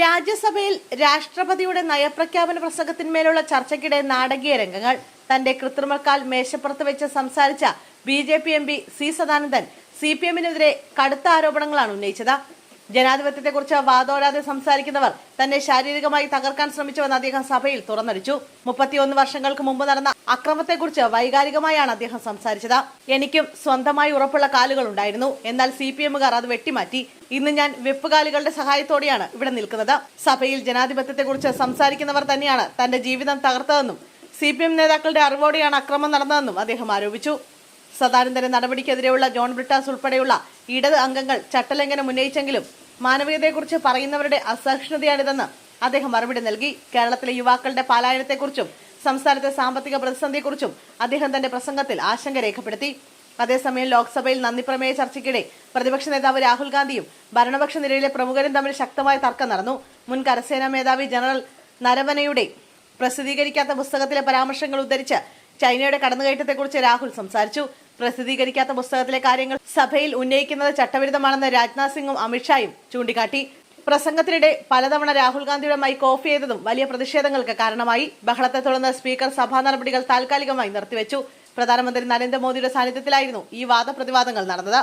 രാജ്യസഭയിൽ രാഷ്ട്രപതിയുടെ നയപ്രഖ്യാപന പ്രസംഗത്തിന്മേലുള്ള ചർച്ചയ്ക്കിടെ നാടകീയ രംഗങ്ങൾ. തന്റെ കൃത്രിമക്കാൽ മേശപ്പുറത്ത് വെച്ച് സംസാരിച്ച B J P M P C Sadanandan C P എമ്മിനെതിരെ കടുത്ത ആരോപണങ്ങളാണ് ഉന്നയിച്ചത്. ജനാധിപത്യത്തെക്കുറിച്ച് വാദോരാതെ സംസാരിക്കുന്നവർ തന്നെ ശാരീരികമായി തകർക്കാൻ ശ്രമിച്ചുവെന്ന് അദ്ദേഹം സഭയിൽ തുറന്നടിച്ചു. മുപ്പത്തിയൊന്ന് വർഷങ്ങൾക്ക് മുമ്പ് നടന്ന അക്രമത്തെക്കുറിച്ച് വൈകാരികമായാണ് അദ്ദേഹം സംസാരിച്ചത്. എനിക്കും സ്വന്തമായി ഉറപ്പുള്ള കാലുകൾ ഉണ്ടായിരുന്നു. എന്നാൽ സി പി എമ്മുകാർ അത് വെട്ടിമാറ്റി. ഇന്ന് ഞാൻ വെപ്പുകാലുകളുടെ സഹായത്തോടെയാണ് ഇവിടെ നിൽക്കുന്നത്. സഭയിൽ ജനാധിപത്യത്തെക്കുറിച്ച് സംസാരിക്കുന്നവർ തന്നെയാണ് തന്റെ ജീവിതം തകർത്തതെന്നും സി പി എം നേതാക്കളുടെ അറിവോടെയാണ് അക്രമം നടന്നതെന്നും അദ്ദേഹം ആരോപിച്ചു. സദാനന്ദന്റെ നടപടിക്കെതിരെയുള്ള ജോൺ ബ്രിട്ടാസ് ഉൾപ്പെടെയുള്ള ഇടത് അംഗങ്ങൾ ചട്ടലംഘനം ഉന്നയിച്ചെങ്കിലും മാനവികതയെക്കുറിച്ച് പറയുന്നവരുടെ അസഹിഷ്ണുതയാണിതെന്ന് അദ്ദേഹം മറുപടി നൽകി. കേരളത്തിലെ യുവാക്കളുടെ പലായനത്തെക്കുറിച്ചും സംസ്ഥാനത്തെ സാമ്പത്തിക പ്രതിസന്ധിയെക്കുറിച്ചും അദ്ദേഹം തന്റെ പ്രസംഗത്തിൽ ആശങ്ക രേഖപ്പെടുത്തി. അതേസമയം ലോക്സഭയിൽ നന്ദിപ്രമേയ ചർച്ചയ്ക്കിടെ പ്രതിപക്ഷ നേതാവ് രാഹുൽ ഗാന്ധിയും ഭരണപക്ഷ നിരയിലെ പ്രമുഖരും തമ്മിൽ ശക്തമായ തർക്കം നടന്നു. മുൻ കരസേനാ മേധാവി ജനറൽ നരവനയുടെ പ്രസിദ്ധീകരിക്കാത്ത പുസ്തകത്തിലെ പരാമർശങ്ങൾ ഉദ്ധരിച്ച് ചൈനയുടെ കടന്നുകയറ്റത്തെക്കുറിച്ച് രാഹുൽ സംസാരിച്ചു. പ്രസിദ്ധീകരിക്കാത്ത പുസ്തകത്തിലെ കാര്യങ്ങൾ സഭയിൽ ഉന്നയിക്കുന്നത് ചട്ടവിരുദ്ധമാണെന്ന് രാജ്നാഥ് സിംഗും അമിത്ഷായും ചൂണ്ടിക്കാട്ടി. പ്രസംഗത്തിനിടെ പലതവണ രാഹുൽ ഗാന്ധിയുടെ മൈക്ക് ഓഫ് ചെയ്തതും വലിയ പ്രതിഷേധങ്ങൾക്ക് കാരണമായി. ബഹളത്തെ തുടർന്ന് സ്പീക്കർ സഭാ നടപടികൾ താൽക്കാലികമായി നിർത്തിവെച്ചു. പ്രധാനമന്ത്രി നരേന്ദ്രമോദിയുടെ സാന്നിധ്യത്തിലായിരുന്നു ഈ വാദപ്രതിവാദങ്ങൾ നടന്നത്.